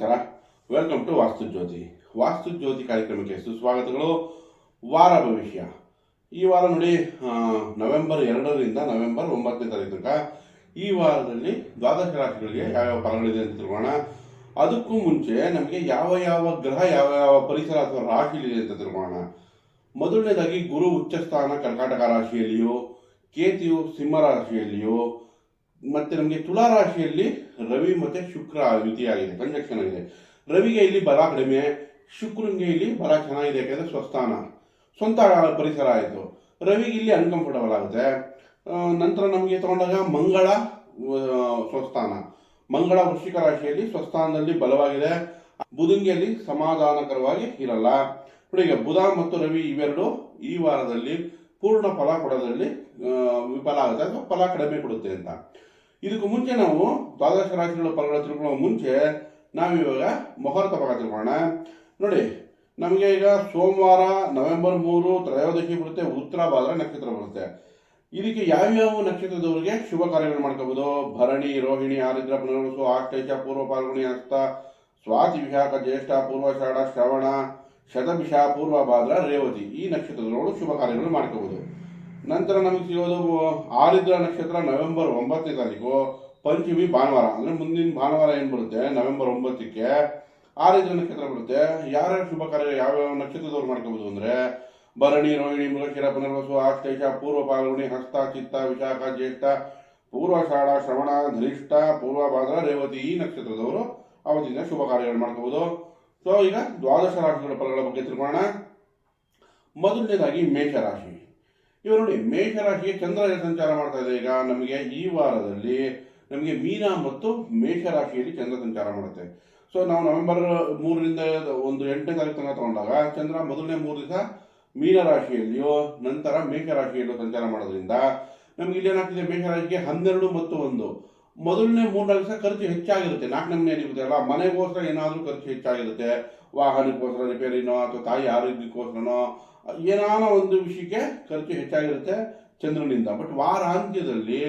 ನಮಸ್ಕಾರ. Welcome to ವಾಸ್ತು ಜ್ಯೋತಿ ವಾಸ್ತು ಜ್ಯೋತಿ ಕಾರ್ಯಕ್ರಮಕ್ಕೆ ಸುಸ್ವಾಗತಗಳು. ವಾರ ಭವಿಷ್ಯ. ಈ ವಾರ ನೋಡಿ ನವೆಂಬರ್ ಎರಡರಿಂದ ನವೆಂಬರ್ ಒಂಬತ್ತನೇ ತಾರೀಕು ತನಕ ಈ ವಾರದಲ್ಲಿ ದ್ವಾದಶ ರಾಶಿಗಳಿಗೆ ಯಾವ್ಯಾವ ಫಲಗಳಿದೆ ಅಂತ ತಿಳ್ಕೊಳ್ಳೋಣ. ಅದಕ್ಕೂ ಮುಂಚೆ ನಮಗೆ ಯಾವ ಯಾವ ಗ್ರಹ, ಯಾವ ಯಾವ ಪರಿಸರ ಅಥವಾ ರಾಶಿಲಿದೆ ಅಂತ ತಿಳ್ಕೊಳ್ಳೋಣ. ಮೊದಲನೇದಾಗಿ ಗುರು ಉಚ್ಚಸ್ಥಾನ ಕರ್ನಾಟಕ ರಾಶಿಯಲ್ಲಿಯೋ, ಕೇತಿಯು, ಸಿಂಹ ರಾಶಿಯಲ್ಲಿಯೋ ಮತ್ತೆ ನಮಗೆ ತುಲಾ ರಾಶಿಯಲ್ಲಿ ರವಿ ಮತ್ತೆ ಶುಕ್ರ ಯುತಿಯಾಗಿದೆ ಕಂಜಕ್ಷನ್ ಆಗಿದೆ. ರವಿಗೆ ಇಲ್ಲಿ ಬಲ ಕಡಿಮೆ, ಶುಕ್ರನಿಗೆ ಇಲ್ಲಿ ಬಲ ಚೆನ್ನಾಗಿದೆ, ಯಾಕಂದ್ರೆ ಸ್ವಸ್ಥಾನ. ಸ್ವಂತ ಪರಿಸರ ಆಯಿತು. ರವಿಗೆ ಇಲ್ಲಿ ಅನ್ಕಂಫರ್ಟಬಲ್ ಆಗುತ್ತೆ. ನಂತರ ನಮಗೆ ತಗೊಂಡಾಗ ಮಂಗಳ ಸ್ವಸ್ಥಾನ. ಮಂಗಳ ವೃಶ್ಚಿಕ ರಾಶಿಯಲ್ಲಿ ಸ್ವಸ್ಥಾನದಲ್ಲಿ ಬಲವಾಗಿದೆ. ಬುಧಂಗಿಯಲ್ಲಿ ಸಮಾಧಾನಕರವಾಗಿ ಇರಲ್ಲ. ಈಗ ಬುಧ ಮತ್ತು ರವಿ ಇವೆರಡು ಈ ವಾರದಲ್ಲಿ ಪೂರ್ಣ ಫಲ ಕೊಡೋದ್ರಲ್ಲಿ ವಿಫಲ ಆಗುತ್ತೆ ಅಥವಾ ಫಲ ಕಡಿಮೆ ಕೊಡುತ್ತೆ ಅಂತ. ಇದಕ್ಕೂ ಮುಂಚೆ ನಾವು ದ್ವಾದಶ ರಾಶಿಗಳ ಫಲಗಳು ತಿಳ್ಕೊಳ್ಳೋ ಮುಂಚೆ ನಾವಿವಾಗ ಮುಹೂರ್ತ ಭಾಗ ತಿಳ್ಕೊಳ್ಳೋಣ. ನೋಡಿ, ನಮಗೆ ಈಗ ಸೋಮವಾರ ನವೆಂಬರ್ ಮೂರು ತ್ರಯೋದಶಿ ಬರುತ್ತೆ, ಉತ್ತರ ಭಾದ್ರ ನಕ್ಷತ್ರ ಬರುತ್ತೆ. ಇದಕ್ಕೆ ಯಾವ್ಯಾವ ನಕ್ಷತ್ರದವರಿಗೆ ಶುಭ ಕಾರ್ಯಗಳು ಮಾಡ್ಕೋಬಹುದು ಭರಣಿ, ರೋಹಿಣಿ, ಆರಿದ್ರ, ಪುನರ್ವಸು ಆಶ್ಲೇಷ ಪೂರ್ವ ಪಾಲ್ಗುಣಿ, ಅಸ್ತ, ಸ್ವಾತಿ, ವಿಶಾಖ, ಜ್ಯೇಷ್ಠ ಪೂರ್ವಷಾಢ ಶ್ರವಣ, ಶತಭಿಷ, ಪೂರ್ವ ಭಾದ್ರ, ರೇವತಿ. ಈ ನಕ್ಷತ್ರದವರು ಶುಭ ಕಾರ್ಯಗಳು ಮಾಡ್ಕೋಬಹುದು ನಂತರ ನಮಗೆ ಸಿಗೋದು ಆರಿದ್ರ ನಕ್ಷತ್ರ ನವೆಂಬರ್ ಒಂಬತ್ತನೇ ತಾರೀಕು, ಪಂಚಮಿ ಭಾನುವಾರ, ಅಂದ್ರೆ ಮುಂದಿನ ಭಾನುವಾರ ಏನು ಬರುತ್ತೆ? ನವೆಂಬರ್ ಒಂಬತ್ತಕ್ಕೆ ಆರಿದ್ರ ನಕ್ಷತ್ರ ಬರುತ್ತೆ. ಯಾರ್ಯಾರು ಶುಭ ಕಾರ್ಯ, ಯಾವ್ಯಾವ ನಕ್ಷತ್ರದವ್ರು ಮಾಡ್ಕೋಬೋದು ಅಂದ್ರೆ, ಭರಣಿ, ರೋಹಿಣಿ, ಮೃಗಶಿರ, ಪುನರ್ವಸು ಆಶ್ಲೇಷ ಪೂರ್ವ ಪಾಲ್ಗುಣಿ ಹಸ್ತ, ಚಿತ್ತ, ವಿಶಾಖ, ಜ್ಯೇಷ್ಠ ಪೂರ್ವಷಾಢ ಶ್ರವಣ, ಧನಿಷ್ಠ, ಪೂರ್ವ ಭಾದ್ರ, ರೇವತಿ ಈ ನಕ್ಷತ್ರದವರು ಅವತ್ತಿನ ಶುಭ ಕಾರ್ಯಗಳು ಮಾಡ್ಕೋಬೋದು. ಸೊ ಈಗ ದ್ವಾದಶ ರಾಶಿಗಳ ಫಲಗಳ ಬಗ್ಗೆ ತಿಳ್ಕೊಳ್ಳೋಣ. ಮೊದಲನೇದಾಗಿ ಮೇಷರಾಶಿ ಇವರು ನೋಡಿ, ಮೇಷರಾಶಿಗೆ ಚಂದ್ರ ಸಂಚಾರ ಮಾಡ್ತಾ ಇದೆ. ಈಗ ನಮಗೆ ಈ ವಾರದಲ್ಲಿ ನಮಗೆ ಮೀನ ಮತ್ತು ಮೇಷರಾಶಿಯಲ್ಲಿ ಚಂದ್ರ ಸಂಚಾರ ಮಾಡುತ್ತೆ. ಸೊ ನಾವು ನವೆಂಬರ್ ಮೂರರಿಂದ ಒಂದು ಎಂಟನೇ ತಾರೀಕು ತನಕ ತಗೊಂಡಾಗ ಚಂದ್ರ ಮೊದಲನೇ ಮೂರು ದಿವಸ ಮೀನ ರಾಶಿಯಲ್ಲಿಯೋ ನಂತರ ಮೇಷರಾಶಿಯಲ್ಲೂ ಸಂಚಾರ ಮಾಡೋದ್ರಿಂದ ನಮ್ಗೆ ಇಲ್ಲಿ ಏನಾಗ್ತಿದೆ? ಮೇಷರಾಶಿಗೆ ಹನ್ನೆರಡು ಮತ್ತು ಒಂದು. ಮೊದಲನೇ ಮೂರ್ನಾಲ್ಕು ದಿವಸ ಖರ್ಚು ಹೆಚ್ಚಾಗಿರುತ್ತೆ. ನಾಲ್ಕು ಏನಿರುತ್ತೆ ಅಲ್ಲ? ಮನೆಗೋಸ್ಕರ ಏನಾದರೂ ಖರ್ಚು ಹೆಚ್ಚಾಗಿರುತ್ತೆ. ವಾಹನಕ್ಕೋಸ್ಕರ ರಿಪೇರಿನೋ ಅಥವಾ ತಾಯಿ ಆರೋಗ್ಯಕ್ಕೋಸ್ಕರನೋ, ಏನಾನ ಒಂದು ವಿಷಯಕ್ಕೆ ಖರ್ಚು ಹೆಚ್ಚಾಗಿರುತ್ತೆ ಚಂದ್ರನಿಂದ. ಬಟ್ ವಾರಾಂತ್ಯದಲ್ಲಿ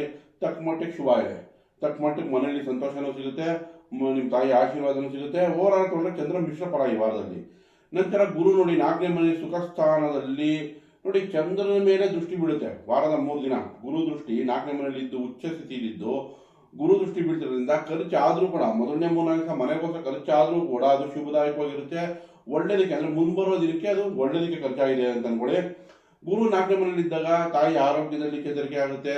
ತಕ್ಕ ಶುಭ ಇದೆ. ತಕ್ಕ ಮನೆಯಲ್ಲಿ ಸಂತೋಷನೂ ಸಿಗುತ್ತೆ ನಿಮ್ಮ ತಾಯಿ ಆಶೀರ್ವಾದನೂ ಸಿಗುತ್ತೆ. ಆಲ್ ತೊಗೊಂಡ್ರೆ ಚಂದ್ರ ಮಿಶ್ರ ಫಲ ಈ ವಾರದಲ್ಲಿ. ನಂತರ ಗುರು ನೋಡಿ, ನಾಲ್ಕನೇ ಮನೆ ಸುಖ ಸ್ಥಾನದಲ್ಲಿ ನೋಡಿ, ಚಂದ್ರನ ಮೇಲೆ ದೃಷ್ಟಿ ಬೀಳುತ್ತೆ. ವಾರದ ಮೂರು ದಿನ ಗುರು ದೃಷ್ಟಿ ನಾಲ್ಕನೇ ಮನೆಯಲ್ಲಿ ಇದ್ದು ಉಚ್ಚ ಸ್ಥಿತಿಯಲ್ಲಿದ್ದು ಗುರು ದೃಷ್ಟಿ ಬೀಳ್ತಿರೋದ್ರಿಂದ ಖರ್ಚು ಆದರೂ ಕೂಡ, ಮೊದಲನೇ ಮೂರ್ನಾಲ್ಕು ದಿವಸ ಮನೆಗೋಸ್ಕರ ಖರ್ಚಾದರೂ ಕೂಡ ಅದು ಶುಭದಾಯಕವಾಗಿರುತ್ತೆ. ಒಳ್ಳೇದಕ್ಕೆ ಅಂದ್ರೆ ಮುಂಬರುವ ದಿನಕ್ಕೆ ಅದು ಒಳ್ಳೇದಕ್ಕೆ ಖರ್ಚಾಗಿದೆ ಅಂತ ಅನ್ಕೊಳ್ಳಿ. ಗುರು ನಾಲ್ಕನೇ ಮನೆಯಲ್ಲಿ ಇದ್ದಾಗ ತಾಯಿ ಆರೋಗ್ಯದಲ್ಲಿ ಚೇತರಿಕೆ ಆಗುತ್ತೆ,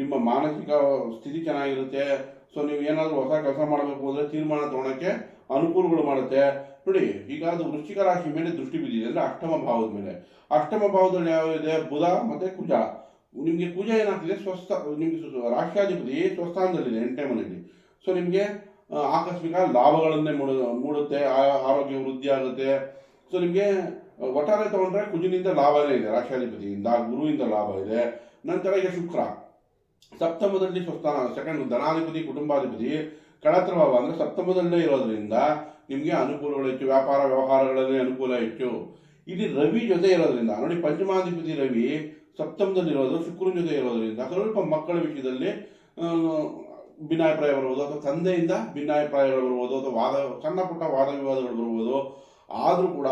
ನಿಮ್ಮ ಮಾನಸಿಕ ಸ್ಥಿತಿ ಚೆನ್ನಾಗಿರುತ್ತೆ. ಸೊ ನೀವು ಏನಾದರೂ ಹೊಸ ಕೆಲಸ ಮಾಡಬೇಕು ಅಂದ್ರೆ ತೀರ್ಮಾನ ತಗೊಳಕ್ಕೆ ಅನುಕೂಲಗಳು ಮಾಡುತ್ತೆ. ನೋಡಿ ಈಗ ಅದು ವೃಶ್ಚಿಕ ರಾಶಿ ಮೇಲೆ ದೃಷ್ಟಿ ಬಿದ್ದಿದೆ ಅಂದ್ರೆ ಅಷ್ಟಮ ಭಾವದ ಮೇಲೆ. ಅಷ್ಟಮ ಭಾವದಲ್ಲಿ ಯಾವಿದೆ ಬುಧ ಮತ್ತೆ ಕುಜ. ನಿಮಗೆ ಪೂಜೆ ಏನಾಗ್ತಿದೆ? ಸ್ವಸ್ಥ, ನಿಮಗೆ ರಾಷ್ಟ್ರಾಧಿಪತಿ ಸ್ವಸ್ಥಾನದಲ್ಲಿದೆ ಎಂಟನೇ ಮನೆಯಲ್ಲಿ. ಸೊ ನಿಮಗೆ ಆಕಸ್ಮಿಕ ಲಾಭಗಳನ್ನೇ ಮೂಡ, ಮೂಡುತ್ತೆ ಆರೋಗ್ಯ ವೃದ್ಧಿ ಆಗುತ್ತೆ. ಸೊ ನಿಮಗೆ ಒಟ್ಟಾರೆ ತಗೊಂಡ್ರೆ ಕುಜಿನಿಂದ ಲಾಭನೇ ಇದೆ, ರಾಷ್ಟ್ರಾಧಿಪತಿಯಿಂದ, ಗುರುವಿಂದ ಲಾಭ ಇದೆ. ನಂತರ ಈಗ ಶುಕ್ರ. ಸಪ್ತಮದಲ್ಲಿ ಸ್ವಸ್ಥಾನ ಸೆಕೆಂಡ್ ಧನಾಧಿಪತಿ, ಕುಟುಂಬಾಧಿಪತಿ ಕಳತ್ರ ಭಾವ ಅಂದ್ರೆ ಸಪ್ತಮದಲ್ಲೇ ಇರೋದ್ರಿಂದ ನಿಮಗೆ ಅನುಕೂಲಗಳು ಹೆಚ್ಚು, ವ್ಯಾಪಾರ ವ್ಯವಹಾರಗಳಲ್ಲಿ ಅನುಕೂಲ ಹೆಚ್ಚು. ಇಲ್ಲಿ ರವಿ ಜೊತೆ ಇರೋದ್ರಿಂದ, ನೋಡಿ, ಪಂಚಮಾಧಿಪತಿ ರವಿ ಸಪ್ತಮದಲ್ಲಿರೋದು, ಶುಕ್ರನ ಜೊತೆ ಇರೋದ್ರಿಂದ ಸ್ವಲ್ಪ ಮಕ್ಕಳ ವಿಷಯದಲ್ಲಿ ಭಿನ್ನಾಭಿಪ್ರಾಯ ಬರ್ಬೋದು ಅಥವಾ ತಂದೆಯಿಂದ ಭಿನ್ನಾಭಿಪ್ರಾಯಗಳು ಬರ್ಬೋದು ಅಥವಾ ವಾದ, ಸಣ್ಣ ಪುಟ್ಟ ವಾದ ವಿವಾದಗಳು ಬರ್ಬೋದು ಆದರೂ ಕೂಡ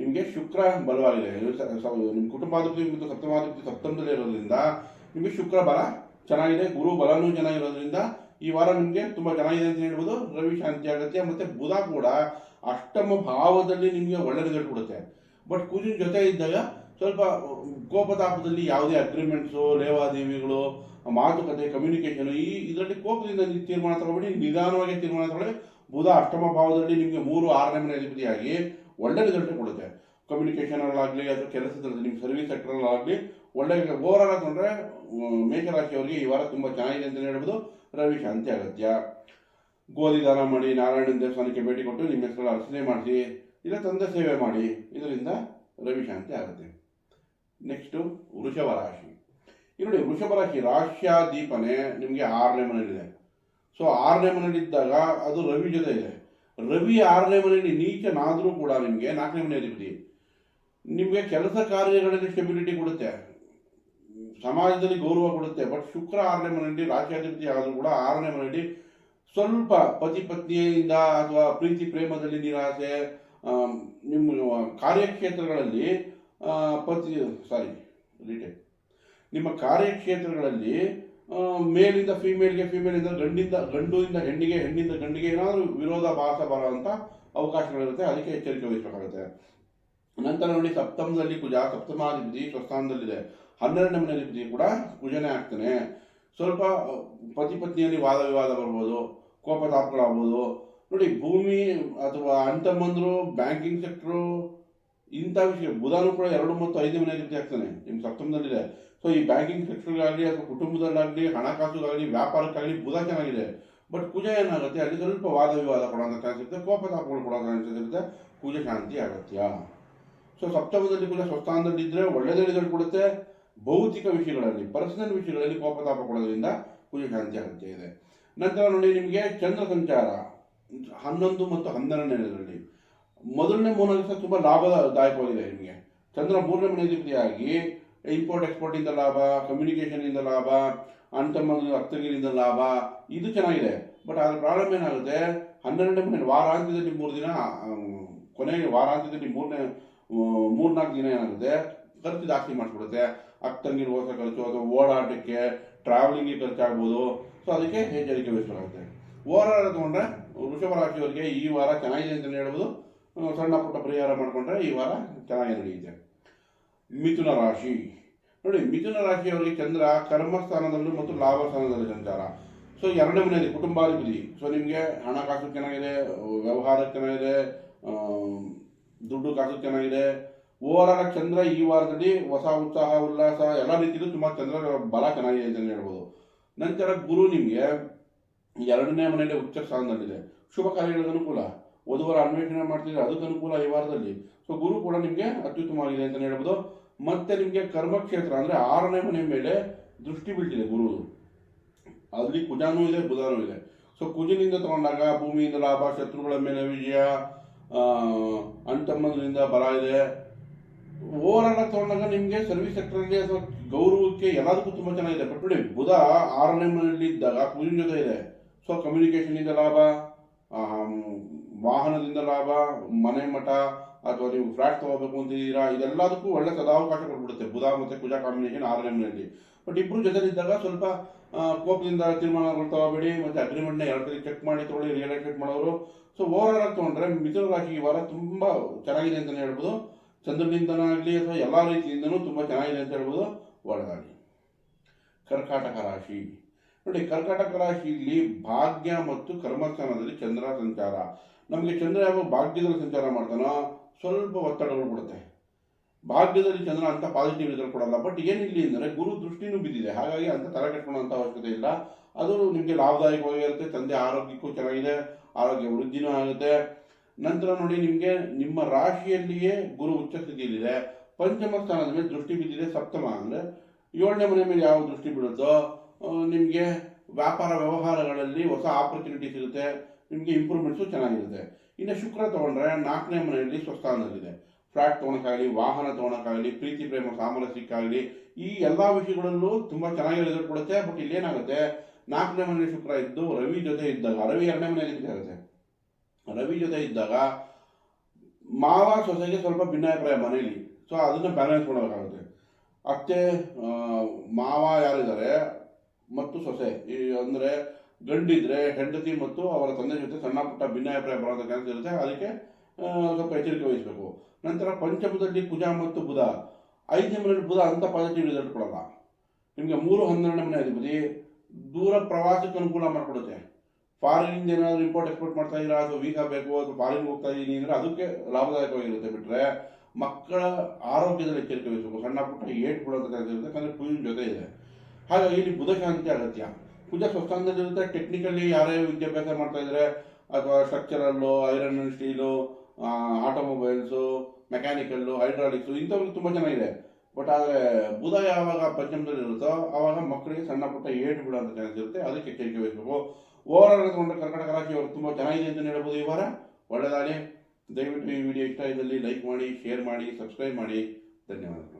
ನಿಮಗೆ ಶುಕ್ರ ಬಲವಾಗಿದೆ. ನಿಮ್ಮ ಕುಟುಂಬಾಧಿಪತಿ ಮತ್ತು ಸಪ್ತಮಾಧಿಪತಿ ಸಪ್ತಮದಲ್ಲಿ ಇರೋದ್ರಿಂದ ನಿಮಗೆ ಶುಕ್ರ ಬಲ ಚೆನ್ನಾಗಿದೆ, ಗುರು ಬಲನೂ ಚೆನ್ನಾಗಿರೋದ್ರಿಂದ ಈ ವಾರ ನಿಮಗೆ ತುಂಬ ಚೆನ್ನಾಗಿದೆ ಅಂತ ಹೇಳ್ಬೋದು. ರವಿ ಶಾಂತಿ ಆಗುತ್ತೆ ಮತ್ತು ಬುಧ ಕೂಡ ಅಷ್ಟಮ ಭಾವದಲ್ಲಿ ನಿಮಗೆ ಒಳ್ಳೆ ರಿಸಲ್ಟ್ ಕೊಡುತ್ತೆ. ಬಟ್ ಕುಜಿನ ಜೊತೆ ಇದ್ದಾಗ ಸ್ವಲ್ಪ ಕೋಪತಾಪದಲ್ಲಿ ಯಾವುದೇ ಅಗ್ರಿಮೆಂಟ್ಸು ಲೇವಾದೇವಿಗಳು, ಮಾತುಕತೆ ಕಮ್ಯುನಿಕೇಶನ್ ಈ ಇದರಲ್ಲಿ ಕೋಪದಿಂದ ನೀವು ತೀರ್ಮಾನ ತಗೊಬೇಡಿ ನಿಧಾನವಾಗಿ ತೀರ್ಮಾನ ತಗೊಳ್ಳಿ. ಬುಧ ಅಷ್ಟಮ ಭಾವದಲ್ಲಿ ನಿಮಗೆ ಮೂರು, ಆರನೇ ಮನೆ ಅಧಿಪತಿಯಾಗಿ ಒಳ್ಳೆ ರಿಸಲ್ಟ್ ಕೊಡುತ್ತೆ. ಕಮ್ಯುನಿಕೇಶನ್ ಆಗಲಿ, ಅಥವಾ ಕೆಲಸದಲ್ಲಿ ನಿಮ್ಮ ಸರ್ವಿಸ್ ಸೆಕ್ಟರ್ ಆಗಲಿ, ಒಳ್ಳೆ ಓವರ್ ಆಲ್ ಹಾಕೊಂಡ್ರೆ ಮೇಷರಾಶಿಯವರಿಗೆ ಈ ವಾರ ತುಂಬ ಚೆನ್ನಾಗಿದೆ ಅಂತ ಹೇಳ್ಬೋದು. ರವಿ ಶಾಂತಿ ಅಗತ್ಯ. ಗೋಧಿ ದಾನ ಮಾಡಿ ನಾರಾಯಣ ದೇವಸ್ಥಾನಕ್ಕೆ ಭೇಟಿ ಕೊಟ್ಟು ನಿಮ್ಮ ಹೆಸರು ಅರ್ಚನೆ ಮಾಡಿಸಿ, ಇಲ್ಲ ತಂದೆ ಸೇವೆ ಮಾಡಿ, ಇದರಿಂದ ರವಿ ಶಾಂತಿ ಆಗುತ್ತೆ. ನೆಕ್ಸ್ಟು ವೃಷಭ ರಾಶಿ. ಈ ನೋಡಿ ವೃಷಭ ರಾಶಿ ರಾಶ್ಯಾದೀಪನೆ ನಿಮಗೆ ಆರನೇ ಮನೆಯಲ್ಲಿದೆ. ಸೊ ಆರನೇ ಇದ್ದಾಗ ಅದು ರವಿ ಜೊತೆ ಇದೆ. ರವಿ ಆರನೇ ಮನೆಯಲ್ಲಿ ನೀಚನಾದರೂ ಕೂಡ ನಿಮಗೆ ನಾಲ್ಕನೇ ಮನೆ ಅಧಿಪತಿ. ನಿಮಗೆ ಕೆಲಸ ಕಾರ್ಯಗಳಲ್ಲಿ ಸ್ಟೆಬಿಲಿಟಿ ಕೊಡುತ್ತೆ. ಸಮಾಜದಲ್ಲಿ ಗೌರವ ಕೊಡುತ್ತೆ. ಬಟ್ ಶುಕ್ರ ಆರನೇ ಮನೆಯಲ್ಲಿ ರಾಜ್ಯಾಧಿಪತಿ ಆದರೂ ಕೂಡ ಆರನೇ ಮನೆಯಲ್ಲಿ ಸ್ವಲ್ಪ ಪತಿ ಪತ್ನಿಯಿಂದ ಅಥವಾ ಪ್ರೀತಿ ಪ್ರೇಮದಲ್ಲಿ ನಿರಾಸೆ ನಿಮ್ಮ ಕಾರ್ಯಕ್ಷೇತ್ರಗಳಲ್ಲಿ ಪತಿ ಸಾರಿ ರಿಟೇಕ್ ನಿಮ್ಮ ಕಾರ್ಯಕ್ಷೇತ್ರಗಳಲ್ಲಿ ಮೇಲಿಂದ ಫೀಮೇಲ್ಗೆ ಫೀಮೇಲಿಂದ ಗಂಡಿಂದ ಗಂಡುವಿಂದ ಹೆಣ್ಣಿಗೆ, ಹೆಣ್ಣಿಂದ ಗಂಡಿಗೆ ಏನಾದರೂ ವಿರೋಧ ವಿರೋಧಾಭಾಸ ಬರೋವಂಥ ಅವಕಾಶಗಳಿರುತ್ತೆ. ಅದಕ್ಕೆ ಎಚ್ಚರಿಕೆ ವಹಿಸಬೇಕಾಗುತ್ತೆ. ನಂತರ ನೋಡಿ, ಸಪ್ತಮದಲ್ಲಿ ಕುಜ, ಸಪ್ತಮಾಧಿಪತಿ, ಸ್ವಸ್ಥಾನದಲ್ಲಿದೆ. ಹನ್ನೆರಡನೇ ಮನೆಯಲ್ಲಿಪತಿ ಕೂಡ ಕುಜನೇ ಆಗ್ತಾನೆ. ಸ್ವಲ್ಪ, ಪತಿ ಪತ್ನಿಯಲ್ಲಿ ವಾದ ವಿವಾದ ಬರ್ಬೋದು, ಕೋಪ ತಾಪಗಳಾಗ್ಬೋದು. ನೋಡಿ, ಭೂಮಿ ಅಥವಾ ಅಂತಮ್ಮಂದ್ರು ಬ್ಯಾಂಕಿಂಗ್ ಸೆಕ್ಟ್ರು ಇಂಥ ವಿಷಯ ಬುಧನೂ ಕೂಡ ಎರಡು ಮತ್ತು ಐದು ರೀತಿ ಆಗ್ತಾನೆ. ನಿಮ್ಮ ಸಪ್ತಮದಲ್ಲಿದೆ. ಸೊ ಈ ಬ್ಯಾಂಕಿಂಗ್ ಸೆಕ್ಟರ್ಗಾಗಲಿ ಅಥವಾ ಕುಟುಂಬದಲ್ಲಾಗಲಿ ಹಣಕಾಸುಗಾಗಲಿ ವ್ಯಾಪಾರಕ್ಕಾಗಲಿ ಬುಧ ಚೆನ್ನಾಗಿದೆ. ಬಟ್ ಕುಜ ಏನಾಗುತ್ತೆ? ಅಲ್ಲಿ ಸ್ವಲ್ಪ ವಾದ ವಿವಾದ ಕೊಡುವಂಥ ಚಾನ್ಸ್ ಇರುತ್ತೆ. ಕೋಪ ತಾಪಗಳು ಕೊಡೋ ಚಾನ್ಸ್ ಇರುತ್ತೆ. ಶಾಂತಿ ಅಗತ್ಯ. ಸೊ ಸಪ್ತಮದಲ್ಲಿ ಕೂಡ ಸ್ವಸ್ಥಾನದಲ್ಲಿ ಇದ್ರೆ ಒಳ್ಳೆಯದೇ ರಿಸಲ್ಟ್ ಕೊಡುತ್ತೆ. ಭೌತಿಕ ವಿಷಯಗಳಲ್ಲಿ ಪರ್ಸನಲ್ ವಿಷಯಗಳಲ್ಲಿ ಕೋಪ ತಾಪ ಕೊಡೋದ್ರಿಂದ ಕುಜ ಶಾಂತಿ ಅಗತ್ಯ ಇದೆ. ನಂತರ ನೋಡಿ ನಿಮಗೆ ಚಂದ್ರ ಸಂಚಾರ. ಹನ್ನೊಂದು ಮತ್ತು ಹನ್ನೆರಡನೇದರಲ್ಲಿ ಮೊದಲನೇ ಮೂರನೇ ದಿವಸ ತುಂಬ ಲಾಭದಾಯಕವಾಗಿದೆ ನಿಮಗೆ. ಚಂದ್ರ ಮೂರನೇ ಮನೆಯಾಗಿ ಇಂಪೋರ್ಟ್ ಎಕ್ಸ್ಪೋರ್ಟಿಂದ ಲಾಭ ಕಮ್ಯುನಿಕೇಷನಿಂದ ಲಾಭ ಅಂತಮ್ಮ ಅತ್ತಗಿರಿಂದ ಲಾಭ, ಇದು ಚೆನ್ನಾಗಿದೆ. ಬಟ್ ಅದ್ರ ಪ್ರಾಬ್ಲಮ್ ಏನಾಗುತ್ತೆ? ಹನ್ನೆರಡನೇ ಮನೆ ವಾರಾಂತ್ಯದಲ್ಲಿ ಮೂರು ದಿನ ಕೊನೆಗೆ ವಾರಾಂತ್ಯದಲ್ಲಿ ಮೂರನೇ ಮೂರ್ನಾಲ್ಕು ದಿನ ಏನಾಗುತ್ತೆ? ಖರ್ಚು ಜಾಸ್ತಿ ಮಾಡಿಸ್ಬಿಡುತ್ತೆ ಅಕ್ಕಂಗಿರ್ ಹೊಸ ಖರ್ಚು, ಅಥವಾ ಓಡಾಟಕ್ಕೆ ಟ್ರಾವೆಲಿಂಗ್ಗೆ ಖರ್ಚಾಗ್ಬೋದು. ಸೊ ಅದಕ್ಕೆ ಎಚ್ಚರಿಕೆ ವಹಿಸಲಾಗುತ್ತೆ ಓವರಾಲ್ ತಗೊಂಡ್ರೆ ವೃಷಭ ರಾಶಿಯವರಿಗೆ ಈ ವಾರ ಚೆನ್ನಾಗಿದೆ ಅಂತಲೇ ಹೇಳ್ಬೋದು. ಸಣ್ಣ ಪುಟ್ಟ ಪರಿಹಾರ ಮಾಡಿಕೊಂಡ್ರೆ ಈ ವಾರ ಚೆನ್ನಾಗಿ ನಡೆಯುತ್ತೆ ಮಿಥುನ ರಾಶಿ. ನೋಡಿ, ಮಿಥುನ ರಾಶಿಯವರಿಗೆ ಚಂದ್ರ ಕರ್ಮಸ್ಥಾನದಲ್ಲೂ ಮತ್ತು ಲಾಭ ಸ್ಥಾನದಲ್ಲಿ ಸಂಚಾರ. ಸೊ ಎರಡನೇ ಮನೆಯಲ್ಲಿ ಕುಟುಂಬಾಧಿಪತಿ. ಸೊ ನಿಮಗೆ ಹಣಕಾಸು ಚೆನ್ನಾಗಿದೆ, ವ್ಯವಹಾರ ಚೆನ್ನಾಗಿದೆ ದುಡ್ಡು ಕಾಸು ಚೆನ್ನಾಗಿದೆ. ಓವರಾಲ್ ಚಂದ್ರ ಈ ವಾರದಲ್ಲಿ ಹೊಸ ಉತ್ಸಾಹ, ಉಲ್ಲಾಸ, ಎಲ್ಲ ರೀತಿಯಲ್ಲೂ ತುಂಬ ಚಂದ್ರ ಬಲ ಚೆನ್ನಾಗಿದೆ ಅಂತಲೇ ಹೇಳ್ಬೋದು. ನಂತರ ಗುರು ನಿಮಗೆ ಎರಡನೇ ಮನೆಯಲ್ಲಿ ಉಚ್ಚ ಸ್ಥಾನದಲ್ಲಿದೆ. ಶುಭ ಕಾರ್ಯಗಳಿಗೆ ಅನುಕೂಲ. ವಧುವರ ಅನ್ವೇಷಣೆ ಮಾಡ್ತಿದ್ರೆ ಅದಕ್ಕೆ ಅನುಕೂಲ ಈ ವಾರದಲ್ಲಿ. ಸೊ ಗುರು ಕೂಡ ನಿಮಗೆ ಅತ್ಯುತ್ತಮವಾಗಿದೆ ಅಂತ ಹೇಳ್ಬೋದು. ಮತ್ತೆ ನಿಮಗೆ ಕರ್ಮಕ್ಷೇತ್ರ ಅಂದರೆ ಆರನೇ ಮನೆ ಮೇಲೆ ದೃಷ್ಟಿ ಬೀಳ್ತಿದೆ ಗುರು ಅಲ್ಲಿ ಕುಜಾನೂ ಇದೆ ಬುಧಾನೂ ಇದೆ. ಸೊ ಕುಜಿನಿಂದ ತಗೊಂಡಾಗ ಭೂಮಿಯಿಂದ ಲಾಭ ಶತ್ರುಗಳ ಮೇಲೆ ವಿಜಯ ಆ, ಬರ ಇದೆ. ಓವರಾಲ್ ಆಗಿ ತಗೊಂಡಾಗ ನಿಮಗೆ ಸರ್ವಿಸ್ ಸೆಕ್ಟರಲ್ಲಿ ಅಥವಾ ಗೌರವಕ್ಕೆ ಎಲ್ಲದಕ್ಕೂ ತುಂಬ ಚೆನ್ನಾಗಿದೆ. ಬಟ್ ನೋಡಿ ಬುಧ ಆರನೇ ಮನೆಯಲ್ಲಿ ಇದ್ದಾಗ ಕುಜಿನ ಜೊತೆ ಇದೆ. ಸೊ ಕಮ್ಯುನಿಕೇಷನಿಂದ ಲಾಭ ವಾಹನದಿಂದ ಲಾಭ, ಮನೆ ಮಠ ಅಥವಾ ನೀವು ಫ್ಲಾಟ್ ತಗೋಬೇಕು ಅಂತಿದ್ದೀರಾ ಇದೆಲ್ಲದಕ್ಕೂ ಒಳ್ಳೆ ಸದಾವಕಾಶ ಕೊಟ್ಬಿಡುತ್ತೆ ಬುಧ ಮತ್ತು ಕುಜ ಕಾಂಬಿನೇಷನ್ ಆರನೇ ಮನೆಯಲ್ಲಿ. ಬಟ್ ಇಬ್ರು ಜೊತೆಲಿದ್ದಾಗ ಸ್ವಲ್ಪ ಕೋಪದಿಂದ ತೀರ್ಮಾನಗಳು ತಗೋಬೇಡಿ, ಮತ್ತು ಅಗ್ರಿಮೆಂಟ್ನ ಎರಡು ಸರಿ ಚೆಕ್ ಮಾಡಿ ತಗೊಳ್ಳಿ ರಿಯಲ್ ಎಸ್ಟೇಟ್ ಮಾಡೋರು. ಸೊ ಓವರಾಲ್ ಆಗಿ ತೊಗೊಂಡ್ರೆ ಮಿಥುನ ರಾಶಿ ಈ ವಾರ ತುಂಬ ಚೆನ್ನಾಗಿದೆ ಅಂತಲೇ ಹೇಳ್ಬೋದು. ಚಂದ್ರನಿಂದನಾಗಲಿ ಅಥವಾ ಎಲ್ಲ ರೀತಿಯಿಂದನೂ ತುಂಬ ಚೆನ್ನಾಗಿದೆ ಅಂತ ಹೇಳ್ಬೋದು ಒಳ್ಳೆದಾಗಲಿ ಕರ್ಕಾಟಕ ರಾಶಿ. ನೋಡಿ, ಕರ್ಕಾಟಕ ರಾಶಿಯಲ್ಲಿ ಭಾಗ್ಯ ಮತ್ತು ಕರ್ಮಸ್ಥಾನದಲ್ಲಿ ಚಂದ್ರ ಸಂಚಾರ. ನಮಗೆ ಚಂದ್ರ ಯಾವ ಭಾಗ್ಯದಲ್ಲಿ ಸಂಚಾರ ಮಾಡ್ತಾನೋ ಸ್ವಲ್ಪ ಒತ್ತಡಗಳು ಬಿಡುತ್ತೆ ಭಾಗ್ಯದಲ್ಲಿ ಚಂದ್ರ ಅಂತ ಪಾಸಿಟಿವ್ ರಿಸಲ್ಟ್ ಕೊಡಲ್ಲ. ಬಟ್ ಏನಿಲ್ಲ ಅಂದರೆ ಗುರು ದೃಷ್ಟಿನೂ ಬಿದ್ದಿದೆ. ಹಾಗಾಗಿ ಅಂತ ತಲೆ ಅಂತ ಅವಶ್ಯಕತೆ ಇಲ್ಲ. ಅದು ನಿಮಗೆ ಲಾಭದಾಯಕವಾಗಿರುತ್ತೆ ತಂದೆ ಆರೋಗ್ಯಕ್ಕೂ ಚೆನ್ನಾಗಿದೆ. ಆರೋಗ್ಯ ವೃದ್ಧಿನೂ ಆಗುತ್ತೆ. ನಂತರ ನೋಡಿ ನಿಮಗೆ ನಿಮ್ಮ ರಾಶಿಯಲ್ಲಿಯೇ ಗುರು ಉಚ್ಚ ಸ್ಥಿತಿಯಲ್ಲಿದೆ. ಪಂಚಮ ಸ್ಥಾನದ ಮೇಲೆ ದೃಷ್ಟಿ ಬಿದ್ದಿದೆ. ಸಪ್ತಮ ಅಂದರೆ ಏಳನೇ ಮನೆ ಮೇಲೆ ಯಾವ ದೃಷ್ಟಿ ಬೀಳುತ್ತೋ ನಿಮಗೆ ವ್ಯಾಪಾರ ವ್ಯವಹಾರಗಳಲ್ಲಿ ಹೊಸ ಆಪರ್ಚುನಿಟಿ ಸಿಗುತ್ತೆ. ನಿಮಗೆ ಇಂಪ್ರೂವ್ಮೆಂಟ್ಸು ಚೆನ್ನಾಗಿರುತ್ತೆ. ಇನ್ನು ಶುಕ್ರ ತೊಗೊಂಡ್ರೆ ನಾಲ್ಕನೇ ಮನೆಯಲ್ಲಿ ಸ್ವಸ್ಥಾನದಲ್ಲಿದೆ. ಫ್ಲಾಟ್ ತೊಗೊಳಕ್ಕಾಗಲಿ, ವಾಹನ ತೊಗೊಳಕ್ಕಾಗಲಿ, ಪ್ರೀತಿ, ಪ್ರೇಮ, ಸಾಮರಸ್ಯಕ್ಕಾಗಲಿ, ಈ ಎಲ್ಲ ವಿಷಯಗಳಲ್ಲೂ ತುಂಬ ಚೆನ್ನಾಗಿ ರಿಸಲ್ಟ್ ಕೊಡುತ್ತೆ ಬಟ್ ಇಲ್ಲೇನಾಗುತ್ತೆ? ನಾಲ್ಕನೇ ಮನೆಯಲ್ಲಿ ಶುಕ್ರ ಇದ್ದು ರವಿ ಜೊತೆ ಇದ್ದಾಗ, ರವಿ ಎರಡನೇ ಮನೆಯಲ್ಲಿ ಆಗುತ್ತೆ ರವಿ ಜೊತೆ ಇದ್ದಾಗ ಮಾವ ಸೊಸೆಗೆ ಸ್ವಲ್ಪ ಭಿನ್ನಾಭಿಪ್ರಾಯ ಮನೇಲಿ ಸೊ ಅದನ್ನು ಬ್ಯಾಲೆನ್ಸ್ ಮಾಡಬೇಕಾಗುತ್ತೆ. ಅತ್ತೆ ಮಾವ ಯಾರಿದ್ದಾರೆ? ಮತ್ತು ಸೊಸೆ. ಈ, ಅಂದರೆ ಗಂಡಿದ್ರೆ ಹೆಂಡತಿ ಮತ್ತು ಅವರ ತಂದೆ ಜೊತೆ ಸಣ್ಣ ಪುಟ್ಟ ಭಿನ್ನಾಭಿಪ್ರಾಯ ಬರೋದ ಕೆಲಸ ಇರುತ್ತೆ. ಅದಕ್ಕೆ ಸ್ವಲ್ಪ ಎಚ್ಚರಿಕೆ ವಹಿಸಬೇಕು. ನಂತರ ಪಂಚಮದಲ್ಲಿ ಕುಜ ಮತ್ತು ಬುಧ. ಐದನೇ ಮನೆಯಲ್ಲಿ ಬುಧ ಅಂತ ಪಾಸಿಟಿವ್ ರಿಸಲ್ಟ್ ಕೊಡಲ್ಲ. ನಿಮಗೆ ಮೂರು ಹನ್ನೆರಡನೇ ಮನೆ ಅಧಿಪತಿ, ದೂರ ಪ್ರವಾಸಕ್ಕೆ ಅನುಕೂಲ ಮಾಡಿಕೊಡುತ್ತೆ. ಫಾರಿನಿಂದ ಏನಾದರೂ ಇಂಪೋರ್ಟ್ ಎಕ್ಸ್ಪೋರ್ಟ್ ಮಾಡ್ತಾ ಇದ್ದೀರಾ? ಅಥವಾ ವೀಸಾ ಬೇಕು, ಅಥವಾ ಫಾರಿನ್ ಹೋಗ್ತಾ ಇದ್ದೀನಿ ಅಂದರೆ ಅದಕ್ಕೆ ಲಾಭದಾಯಕವಾಗಿರುತ್ತೆ ಬಿಟ್ಟರೆ ಮಕ್ಕಳ ಆರೋಗ್ಯದಲ್ಲಿ ಎಚ್ಚರಿಕೆ ವಹಿಸಬೇಕು. ಸಣ್ಣ ಪುಟ್ಟ ಏಟ್ ಬಿಡೋದಕ್ಕೆ ಯಾಕಂದರೆ ಪೂಜಿನ ಜೊತೆ ಇದೆ. ಹಾಗಾಗಿ ಇಲ್ಲಿ ಬುಧ ಶಾಂತಿ ಅಗತ್ಯ. ಕುಜ ಜೊತೆ ಟೆಕ್ನಿಕಲಿ ಯಾರೇ ವಿದ್ಯಾಭ್ಯಾಸ ಮಾಡ್ತಾ ಇದ್ರೆ, ಅಥವಾ structural iron and steel automobiles mechanical hydraulics ಇಂಥವ್ರಿಗೆ ತುಂಬ ಚೆನ್ನಾಗಿದೆ. ಬಟ್ ಆದರೆ ಬುಧ ಯಾವಾಗ ಪಂಚಮದಲ್ಲಿ ಇರುತ್ತೋ ಆವಾಗ ಮಕ್ಕಳಿಗೆ ಸಣ್ಣ ಪುಟ್ಟ ಏಟು ಬಿಡೋಂಥ ಚಾನ್ಸ್ ಇರುತ್ತೆ. ಅದಕ್ಕೆ ಎಚ್ಚರಿಕೆ ವಹಿಸಬೇಕು. ಓವರಾಲ್ ತಗೊಂಡ್ರೆ ಕರ್ನಾಟಕ ರಾಶಿ ಅವರು ತುಂಬ ಚೆನ್ನಾಗಿದೆ ಅಂತ ಹೇಳ್ಬೋದು ಈ ವಾರ. ಒಳ್ಳೆಯದಾಗಲಿ ದಯವಿಟ್ಟು ಈ ವಿಡಿಯೋ ಇಷ್ಟ ಇದ್ದಲ್ಲಿ ಲೈಕ್ ಮಾಡಿ ಶೇರ್ ಮಾಡಿ ಸಬ್ಸ್ಕ್ರೈಬ್ ಮಾಡಿ. ಧನ್ಯವಾದಗಳು.